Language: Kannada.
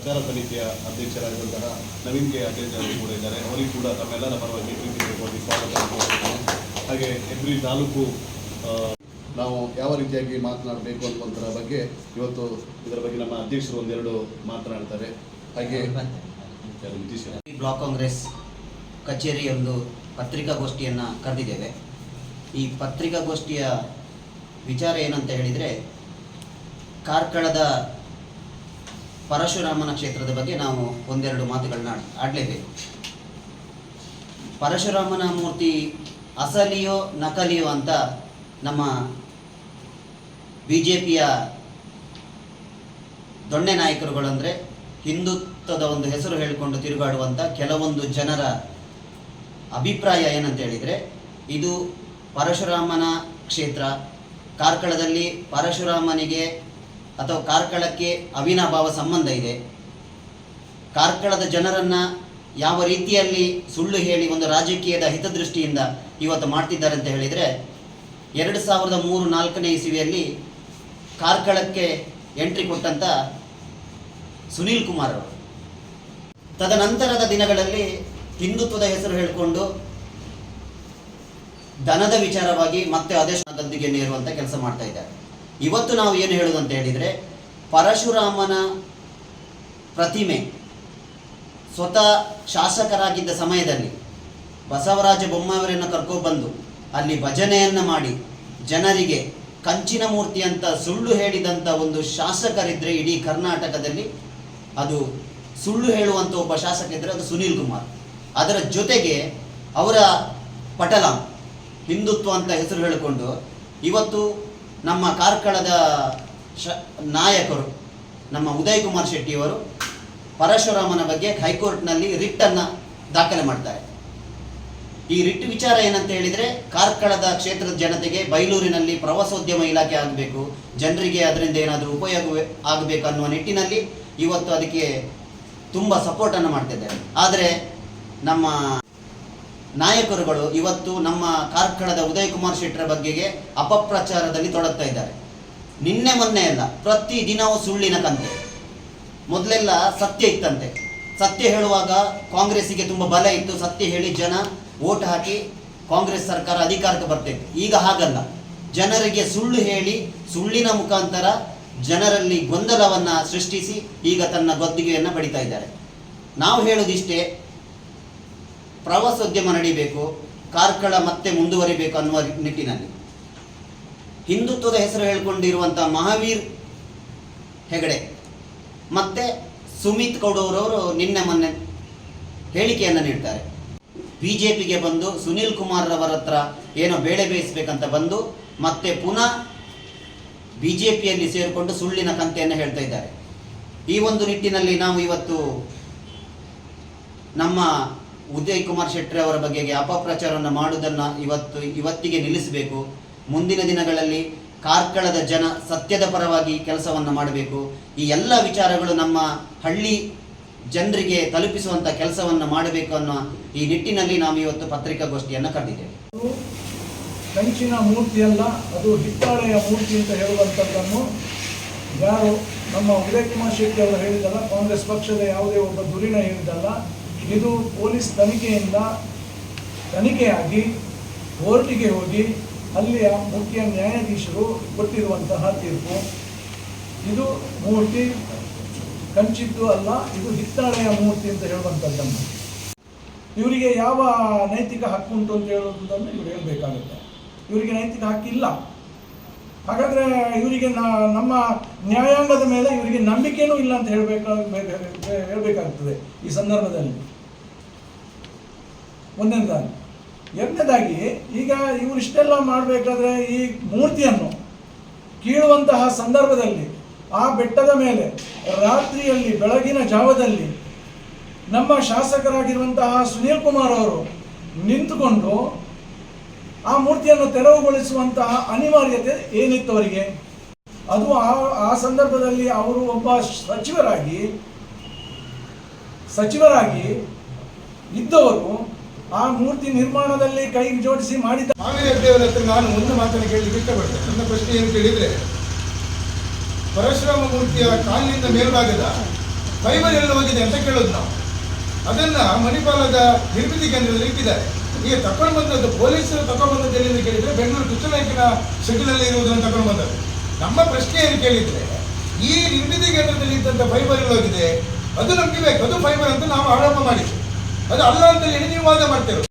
ಪ್ರಚಾರ ಸಮಿತಿಯ ಅಧ್ಯಕ್ಷರಾಗಿರುವಂತಹ ಅಧ್ಯಕ್ಷ ಅವರು ಕೂಡ ಇದ್ದಾರೆ. ಅವರಿಗೂ ಕೂಡ ತಮ್ಮೆಲ್ಲರ ಪರವಾಗಿ ಪ್ರೀತಿಪೂರ್ವಕವಾಗಿ ಸ್ವಾಗತ. ಹಾಗೆ ಎವ್ರಿ ತಾಲೂಕು ನಾವು ಯಾವ ರೀತಿಯಾಗಿ ಮಾತನಾಡಬೇಕು ಅನ್ನುವಂಥರ ಬಗ್ಗೆ ಇವತ್ತು ಇದರ ಬಗ್ಗೆ ನಮ್ಮ ಅಧ್ಯಕ್ಷರು ಒಂದೆರಡು ಮಾತನಾಡ್ತಾರೆ. ಹಾಗೆ ಬ್ಲಾಕ್ ಕಾಂಗ್ರೆಸ್ ಕಚೇರಿ ಒಂದು ಪತ್ರಿಕಾಗೋಷ್ಠಿಯನ್ನು ಕರೆದಿದ್ದೇವೆ. ಈ ಪತ್ರಿಕಾಗೋಷ್ಠಿಯ ವಿಚಾರ ಏನಂತ ಹೇಳಿದರೆ, ಕಾರ್ಕಳದ ಪರಶುರಾಮನ ಕ್ಷೇತ್ರದ ಬಗ್ಗೆ ನಾವು ಒಂದೆರಡು ಮಾತುಗಳನ್ನ ಆಡಲೇಬೇಕು. ಪರಶುರಾಮನ ಮೂರ್ತಿ ಅಸಲಿಯೋ ನಕಲಿಯೋ ಅಂತ ನಮ್ಮ ಬಿ ಜೆ ಪಿಯ ದೊಣ್ಣೆ ನಾಯಕರುಗಳಂದರೆ ಹಿಂದುತ್ವದ ಒಂದು ಹೆಸರು ಹೇಳಿಕೊಂಡು ತಿರುಗಾಡುವಂಥ ಕೆಲವೊಂದು ಜನರ ಅಭಿಪ್ರಾಯ ಏನಂತ ಹೇಳಿದರೆ, ಇದು ಪರಶುರಾಮನ ಕ್ಷೇತ್ರ. ಕಾರ್ಕಳದಲ್ಲಿ ಪರಶುರಾಮನಿಗೆ ಅಥವಾ ಕಾರ್ಕಳಕ್ಕೆ ಅವಿನಾಭಾವ ಸಂಬಂಧ ಇದೆ. ಕಾರ್ಕಳದ ಜನರನ್ನ ಯಾವ ರೀತಿಯಲ್ಲಿ ಸುಳ್ಳು ಹೇಳಿ ಒಂದು ರಾಜಕೀಯದ ಹಿತದೃಷ್ಟಿಯಿಂದ ಇವತ್ತು ಮಾಡ್ತಿದ್ದಾರೆ ಅಂತ ಹೇಳಿದರೆ, ಎರಡು ಸಾವಿರದ ಮೂರು ನಾಲ್ಕನೇ ಇಸವಿಯಲ್ಲಿ ಕಾರ್ಕಳಕ್ಕೆ ಎಂಟ್ರಿ ಕೊಟ್ಟಂತ ಸುನೀಲ್ ಕುಮಾರ್ ಅವರು. ತದನಂತರದ ದಿನಗಳಲ್ಲಿ ಹಿಂದುತ್ವದ ಹೆಸರು ಹೇಳಿಕೊಂಡು ದನದ ವಿಚಾರವಾಗಿ ಮತ್ತೆ ಅದೇ ಗದ್ದಿಗೆ ನೇರುವಂತ ಕೆಲಸ ಮಾಡ್ತಾ ಇದ್ದಾರೆ. ಇವತ್ತು ನಾವು ಏನು ಹೇಳೋದು ಅಂತ ಹೇಳಿದರೆ, ಪರಶುರಾಮನ ಪ್ರತಿಮೆ ಸ್ವತಃ ಶಾಸಕರಾಗಿದ್ದ ಸಮಯದಲ್ಲಿ ಬಸವರಾಜ ಬೊಮ್ಮಾವರನ್ನು ಕರ್ಕೊಬಂದು ಅಲ್ಲಿ ಭಜನೆಯನ್ನು ಮಾಡಿ ಜನರಿಗೆ ಕಂಚಿನ ಮೂರ್ತಿ ಅಂತ ಸುಳ್ಳು ಹೇಳಿದಂಥ ಒಂದು ಶಾಸಕರಿದ್ದರೆ ಇಡೀ ಕರ್ನಾಟಕದಲ್ಲಿ ಅದು ಸುಳ್ಳು ಹೇಳುವಂಥ ಒಬ್ಬ ಶಾಸಕ ಇದ್ದರೆ ಅದು ಸುನೀಲ್ ಕುಮಾರ್. ಅದರ ಜೊತೆಗೆ ಅವರ ಪಟಲಂ, ಹಿಂದುತ್ವ ಅಂತ ಹೆಸರು ಹೇಳಿಕೊಂಡು ಇವತ್ತು ನಮ್ಮ ಕಾರ್ಕಳದ ಶ, ನಾಯಕರು, ನಮ್ಮ ಉದಯ್ ಕುಮಾರ್ ಶೆಟ್ಟಿಯವರು ಪರಶುರಾಮನ ಬಗ್ಗೆ ಹೈಕೋರ್ಟ್ನಲ್ಲಿ ರಿಟ್ಟನ್ನು ದಾಖಲೆ ಮಾಡ್ತಾರೆ. ಈ ರಿಟ್ ವಿಚಾರ ಏನಂತ ಹೇಳಿದರೆ ಕಾರ್ಕಳದ ಕ್ಷೇತ್ರದ ಜನತೆಗೆ ಬೈಲೂರಿನಲ್ಲಿ ಪ್ರವಾಸೋದ್ಯಮ ಇಲಾಖೆ ಆಗಬೇಕು, ಜನರಿಗೆ ಅದರಿಂದ ಏನಾದರೂ ಉಪಯೋಗ ಆಗಬೇಕು ಅನ್ನುವ ನಿಟ್ಟಿನಲ್ಲಿ ಇವತ್ತು ಅದಕ್ಕೆ ತುಂಬ ಸಪೋರ್ಟನ್ನು ಮಾಡ್ತಿದ್ದಾರೆ. ಆದರೆ ನಮ್ಮ ನಾಯಕರುಗಳು ಇವತ್ತು ನಮ್ಮ ಕಾರ್ಕಳದ ಉದಯ್ ಕುಮಾರ್ ಶೆಟ್ಟರ ಬಗ್ಗೆಗೆ ಅಪಪ್ರಚಾರದಲ್ಲಿ ತೊಡಗ್ತಾ ಇದ್ದಾರೆ. ನಿನ್ನೆ ಮೊನ್ನೆ ಅಲ್ಲ ಪ್ರತಿ ದಿನವೂ ಸುಳ್ಳಿನ ಕಂತೆ. ಮೊದಲೆಲ್ಲ ಸತ್ಯ ಇತ್ತಂತೆ. ಸತ್ಯ ಹೇಳುವಾಗ ಕಾಂಗ್ರೆಸ್ಸಿಗೆ ತುಂಬ ಬಲ ಇತ್ತು. ಸತ್ಯ ಹೇಳಿ ಜನ ಓಟ್ ಹಾಕಿ ಕಾಂಗ್ರೆಸ್ ಸರ್ಕಾರ ಅಧಿಕಾರಕ್ಕೆ ಬರ್ತಿತ್ತು. ಈಗ ಹಾಗಲ್ಲ. ಜನರಿಗೆ ಸುಳ್ಳು ಹೇಳಿ, ಸುಳ್ಳಿನ ಮುಖಾಂತರ ಜನರಲ್ಲಿ ಗೊಂದಲವನ್ನು ಸೃಷ್ಟಿಸಿ ಈಗ ತನ್ನ ಗದ್ದುಗೆಯನ್ನು ಪಡಿತಾ ಇದ್ದಾರೆ. ನಾವು ಹೇಳೋದಿಷ್ಟೇ ಪ್ರವಾಸೋದ್ಯಮ ನಡೀಬೇಕು, ಕಾರ್ಕಳ ಮತ್ತೆ ಮುಂದುವರಿಬೇಕು ಅನ್ನುವ ನಿಟ್ಟಿನಲ್ಲಿ. ಹಿಂದುತ್ವದ ಹೆಸರು ಹೇಳಿಕೊಂಡಿರುವಂಥ ಮಹಾವೀರ್ ಹೆಗಡೆ, ಮತ್ತೆ ಸುಮಿತ್ ಕೌಡೂರವರು ನಿನ್ನೆ ಮೊನ್ನೆ ಹೇಳಿಕೆಯನ್ನು ನೀಡ್ತಾರೆ. ಬಿ ಜೆ ಪಿಗೆ ಬಂದು ಸುನೀಲ್ ಕುಮಾರ್ ಅವರ ಹತ್ರ ಏನೋ ಬೇಳೆ ಬೇಯಿಸ್ಬೇಕಂತ ಬಂದು ಮತ್ತೆ ಪುನಃ ಬಿ ಜೆ ಪಿಯಲ್ಲಿ ಸೇರಿಕೊಂಡು ಸುಳ್ಳಿನ ಕಂತೆಯನ್ನು ಹೇಳ್ತಾ ಇದ್ದಾರೆ. ಈ ಒಂದು ನಿಟ್ಟಿನಲ್ಲಿ ನಾವು ಇವತ್ತು ನಮ್ಮ ಉದಯ್ ಕುಮಾರ್ ಶೆಟ್ಟಿ ಅವರ ಬಗೆಗೆ ಅಪಪ್ರಚಾರವನ್ನು ಮಾಡುವುದನ್ನು ಇವತ್ತು ಇವತ್ತಿಗೆ ನಿಲ್ಲಿಸಬೇಕು. ಮುಂದಿನ ದಿನಗಳಲ್ಲಿ ಕಾರ್ಕಳದ ಜನ ಸತ್ಯದ ಪರವಾಗಿ ಕೆಲಸವನ್ನು ಮಾಡಬೇಕು. ಈ ಎಲ್ಲ ವಿಚಾರಗಳು ನಮ್ಮ ಹಳ್ಳಿ ಜನರಿಗೆ ತಲುಪಿಸುವಂಥ ಕೆಲಸವನ್ನು ಮಾಡಬೇಕು ಅನ್ನೋ ಈ ನಿಟ್ಟಿನಲ್ಲಿ ನಾವು ಇವತ್ತು ಪತ್ರಿಕಾಗೋಷ್ಠಿಯನ್ನು ಕರೆದಿದ್ದೇವೆ. ಕಂಚಿನ ಮೂರ್ತಿಯಲ್ಲ ಅದು ಹಿತ್ತಾಳೆಯ ಮೂರ್ತಿ ಅಂತ ಹೇಳುವಂಥದ್ದನ್ನು ಯಾರು ನಮ್ಮ ಉದಯ್ ಕುಮಾರ್ ಶೆಟ್ಟಿ ಅವರು ಹೇಳಿದಲ್ಲ ಕಾಂಗ್ರೆಸ್ ಪಕ್ಷದ ಯಾವುದೇ ಒಬ್ಬ ದುರಿನ ಹೇಳಿದಲ್ಲ ಇದು ಪೊಲೀಸ್ ತನಿಖೆಯಿಂದ ತನಿಖೆಯಾಗಿ ಕೋರ್ಟಿಗೆ ಹೋಗಿ ಅಲ್ಲಿಯ ಮುಖ್ಯ ನ್ಯಾಯಾಧೀಶರು ಕೊಟ್ಟಿರುವಂತಹ ತೀರ್ಪು. ಇದು ಮೂರ್ತಿ ಕಂಚಿದ್ದು ಅಲ್ಲ, ಇದು ಹಿತ್ತಾಳೆಯ ಮೂರ್ತಿ ಅಂತ ಹೇಳುವಂಥದ್ದನ್ನು. ಇವರಿಗೆ ಯಾವ ನೈತಿಕ ಹಕ್ಕು ಉಂಟು ಅಂತ ಹೇಳುವುದನ್ನು ಇವರು ಹೇಳಬೇಕಾಗುತ್ತೆ. ಇವರಿಗೆ ನೈತಿಕ ಹಕ್ಕಿಲ್ಲ. ಹಾಗಾದರೆ ಇವರಿಗೆ ನಮ್ಮ ನ್ಯಾಯಾಂಗದ ಮೇಲೆ ಇವರಿಗೆ ನಂಬಿಕೆನೂ ಇಲ್ಲ ಅಂತ ಹೇಳಬೇಕಾಗ ಹೇಳಬೇಕಾಗ್ತದೆ ಈ ಸಂದರ್ಭದಲ್ಲಿ. ಒಂದನೇದಾಗಿ ಎರಡನೇದಾಗಿ, ಈಗ ಇವರು ಇಷ್ಟೆಲ್ಲ ಮಾಡಬೇಕಾದ್ರೆ ಈ ಮೂರ್ತಿಯನ್ನು ಕೀಳುವಂತಹ ಸಂದರ್ಭದಲ್ಲಿ, ಆ ಬೆಟ್ಟದ ಮೇಲೆ, ರಾತ್ರಿಯಲ್ಲಿ, ಬೆಳಗಿನ ಜಾವದಲ್ಲಿ, ನಮ್ಮ ಶಾಸಕರಾಗಿರುವಂತಹ ಸುನೀಲ್ ಕುಮಾರ್ ಅವರು ನಿಂತುಕೊಂಡು ಆ ಮೂರ್ತಿಯನ್ನು ತೆರವುಗೊಳಿಸುವಂತಹ ಅನಿವಾರ್ಯತೆ ಏನಿತ್ತು ಅವರಿಗೆ? ಅದು ಆ ಆ ಸಂದರ್ಭದಲ್ಲಿ ಅವರು ಒಬ್ಬ ಸಚಿವರಾಗಿ ಸಚಿವರಾಗಿ ಇದ್ದವರು ಆ ಮೂರ್ತಿ ನಿರ್ಮಾಣದಲ್ಲಿ ಕೈ ಜೋಡಿಸಿ ಮಾಡಿದ ದೇವರ ಹತ್ರ ನಾನು ಒಂದು ಮಾತನ್ನು ಕೇಳಲಿಕ್ಕೆ ಇಷ್ಟಪಡ್ತೇನೆ. ನನ್ನ ಪ್ರಶ್ನೆ ಏನು ಕೇಳಿದ್ರೆ, ಪರಶುರಾಮ ಮೂರ್ತಿಯ ಕಾಲಿನಿಂದ ಮೇಲ್ಭಾಗದ ಫೈಬರ್ ಎಲ್ಲ ಹೋಗಿದೆ ಅಂತ ಕೇಳೋದು ನಾವು. ಅದನ್ನ ಮಣಿಪಾಲದ ನಿರ್ಮಿತಿ ಕೇಂದ್ರದಲ್ಲಿ ಇಟ್ಟಿದ್ದಾರೆ. ಈಗ ತಕೊಂಡು ಬಂದದ್ದು ಪೊಲೀಸರು ತಕೊಂಡು ಬಂದದ್ದು ಎಲ್ಲಿಂದ ಕೇಳಿದ್ರೆ, ಬೆಂಗಳೂರು ಕೃಷ್ಣನಾಯಕನ ಶೆಡ್ಯೂಲಲ್ಲಿ ಇರುವುದನ್ನು ತಕೊಂಡು ಬಂದದ್ದು. ನಮ್ಮ ಪ್ರಶ್ನೆ ಏನು ಕೇಳಿದ್ರೆ, ಈ ನಿರ್ಮಿತಿ ಕೇಂದ್ರದಲ್ಲಿ ಇದ್ದಂಥ ಫೈಬರ್ ಎಲ್ಲ ಹೋಗಿದೆ? ಅದು ನಮಗೆ ಬೇಕು. ಅದು ಫೈಬರ್ ಅಂತ ನಾವು ಆರೋಪ ಮಾಡಿದ್ವಿ. ಅದು ಅಲ್ಲ ಅಂತ ಹೇಳಿ ನೀವು ವಾದ ಮಾಡ್ತೇವೆ